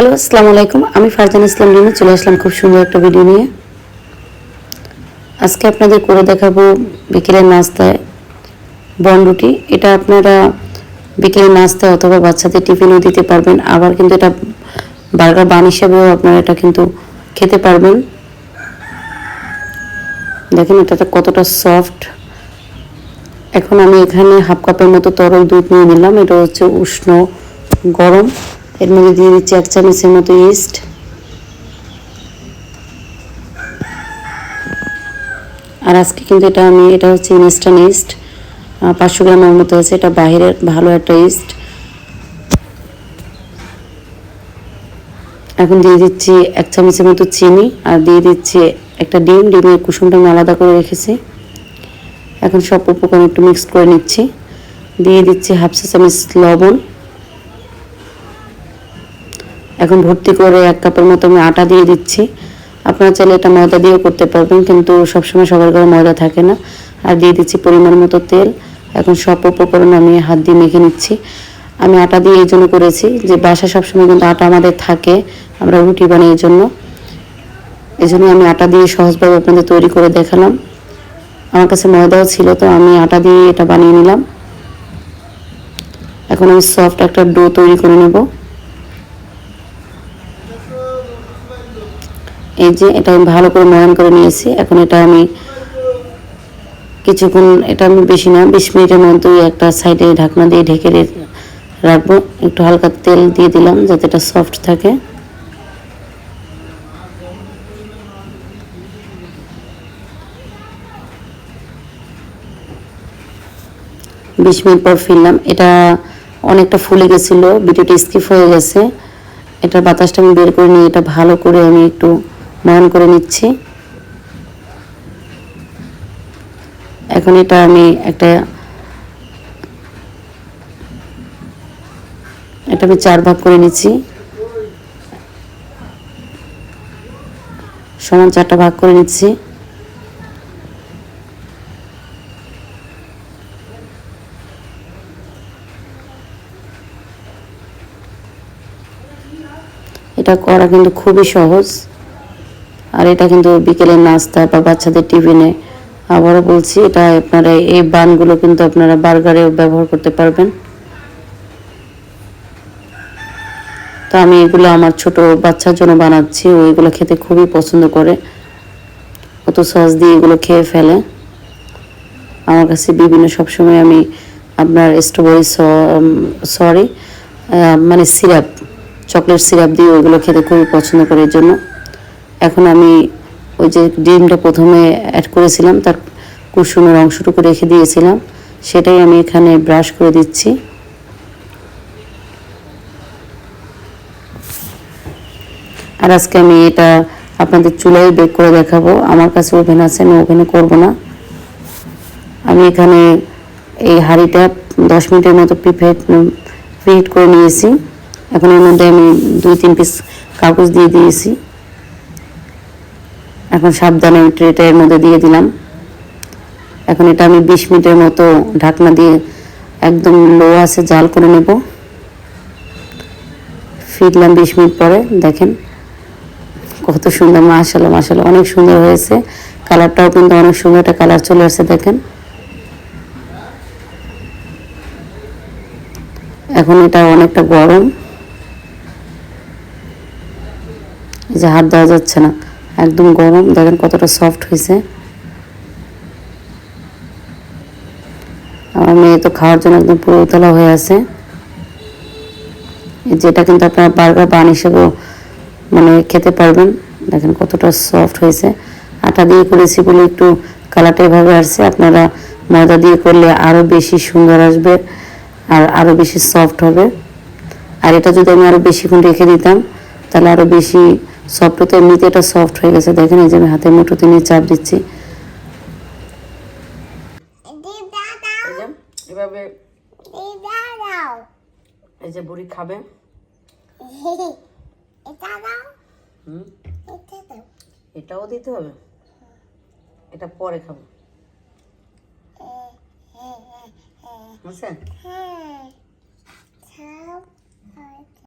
Hello আসসালামু আলাইকুম। আমি ফারজান ইসলাম রিমি, চলে আসলাম খুব সুন্দর একটা ভিডিও নিয়ে। আজকে আপনাদের করে দেখাবো বিকেলের নাস্তায় বনরুটি এটা আপনারা বিকেলের নাস্তায় অথবা বাচ্চাদের টিফিনও দিতে পারবেন। আবার কিন্তু এটা বার্গার বান হিসাবেও আপনারা এটা কিন্তু খেতে পারবেন। দেখেন এটা কতটা সফট এখন আমি এখানে হাফ কাপের মতো তরল দুধ নিয়ে নিলাম। এটা হচ্ছে উষ্ণ, গরম। এর মধ্যে দিয়ে দিচ্ছি এক চামচের মতো ইস্ট আর আজকে কিন্তু এটা আমি, এটা হচ্ছে ইনস্ট্যান্ট ইস্ট পাঁচশো গ্রামের মতো আছে, এটা বাইরের ভালো একটা ইস্ট এখন দিয়ে দিচ্ছি এক চামচের মতো চিনি, আর দিয়ে দিচ্ছি একটা ডিম, ডিমের কুসুমটা আমি আলাদা করে রেখেছি। এখন সব উপকরণ একটু মিক্স করে নিচ্ছি। দিয়ে দিচ্ছি হাফ চা চামচ লবণ। এখন ভর্তি করে এক কাপের মতো আমি আটা দিয়ে দিচ্ছি। আপনারা চাইলে এটা ময়দা দিয়েও করতে পারবেন, কিন্তু সবসময় সবার ঘরে ময়দা থাকে না। আর দিয়ে দিচ্ছি পরিমাণ মতো তেল। এখন সব উপকরণ আমি হাত দিয়ে মেখে নিচ্ছি। আমি আটা দিয়ে এই জন্য করেছি যে বাসা সবসময় কিন্তু আটা আমাদের থাকে, আমরা রুটি বানাই এই জন্য। এই জন্য আমি আটা দিয়ে সহজভাবে আপনাদের তৈরি করে দেখালাম। আমার কাছে ময়দাও ছিল, তো আমি আটা দিয়ে এটা বানিয়ে নিলাম। এখন আমি সফট একটা ডো তৈরি করে নেব। এই যে এটা আমি ভালো করে ময়ান করে নিয়েছি। এখন এটা আমি কিছুক্ষণ, এটা আমি বেশি না, বিশ মিনিটের মধ্যে একটা সাইডে ঢাকনা দিয়ে ঢেকে রাখব। একটু হালকা তেল দিয়ে দিলাম যাতে এটা সফট থাকে। বিশ মিনিট পর ফিরলাম। এটা অনেকটা ফুলে গেছিল, ভিডিওটা স্কিপ হয়ে গেছে। এটা বাতাসটা আমি বের করে নিয়ে এটা ভালো করে আমি একটু ময়ন করে নিচ্ছি। এখন এটা আমি একটা, এটা আমি চার ভাগ করে নিচ্ছি। সমান চারটা ভাগ করে নিচ্ছি। এটা করা কিন্তু খুবই সহজ। আর এটা কিন্তু বিকেলের নাস্তা বা বাচ্চাদের টিফিনে। আবারও বলছি, এটা আপনারা এই বানগুলো কিন্তু আপনারা বার্গারেও ব্যবহার করতে পারবেন। তো আমি এগুলো আমার ছোট বাচ্চার জন্য বানাচ্ছি, ও এগুলো খেতে খুবই পছন্দ করে। কত সস দিয়ে এগুলো খেয়ে ফেলে। আমার কাছে বিভিন্ন সবসময় আমি আপনার স্ট্রবেরি সরি মানে সিরাপ চকলেট সিরাপ দিয়ে ওইগুলো খেতে খুবই পছন্দ করে এর জন্য। এখন আমি ওই যে ডিমটা প্রথমে অ্যাড করেছিলাম, তার কুসুমের অংশটুকু রেখে দিয়েছিলাম। সেটাই আমি এখানে ব্রাশ করে দিচ্ছি। আর আজকে আমি এটা আপনাদের চুলায় বেক করে দেখাবো। আমার কাছে ওভেন আছে, আমি ওভেনে করব না। আমি এখানে এই হাঁড়িটা দশ মিনিটের মতো প্রিফেট প্রিহিট করে নিয়েছি। এখন এর মধ্যে আমি দুই, তিন পিস কাগজ দিয়ে দিয়েছি। এখন সাবধানে আমি ট্রেটা এর মধ্যে দিয়ে দিলাম। এখন এটা আমি বিশ মিনিটের মতো ঢাকনা দিয়ে একদম লো আছে জাল করে নেব। ফিরলাম বিশ মিনিট পরে, দেখেন কত সুন্দর মাশাল্লাহ মাশাল্লাহ অনেক সুন্দর হয়েছে। কালারটাও কিন্তু অনেক সুন্দর, একটা কালার চলে আসছে, দেখেন। এখন এটা অনেকটা গরম। যে হাত দেওয়া যাচ্ছে না। একদম গরম। দেখেন কতটা সফট হয়েছে আমার মেয়ে তো খাওয়ার জন্য একদম পুরো উতলা হয়ে আছে। যেটা কিন্তু আপনার বার্গার বান হিসেবেও মানে খেতে পারবেন। দেখেন কতটা সফট হয়েছে আটা দিয়ে করেছি বলে একটু কালারটা এভাবে আসছে। আপনারা ময়দা দিয়ে করলে আরও বেশি সুন্দর আসবে আর আরও বেশি সফট হবে। আর এটা যদি আমি আরও বেশিক্ষণ রেখে দিতাম, তাহলে আরও বেশি সফট তো এমনিতে এটা সফট হয়ে গেছে। দেখেন এই যে আমি হাতের মুঠোতে নিয়ে চাপ দিচ্ছি। এভাবে এই যে বুড়ি খাবে। এটাও দিতে হবে? এটা পরে খাব। হ্যাঁ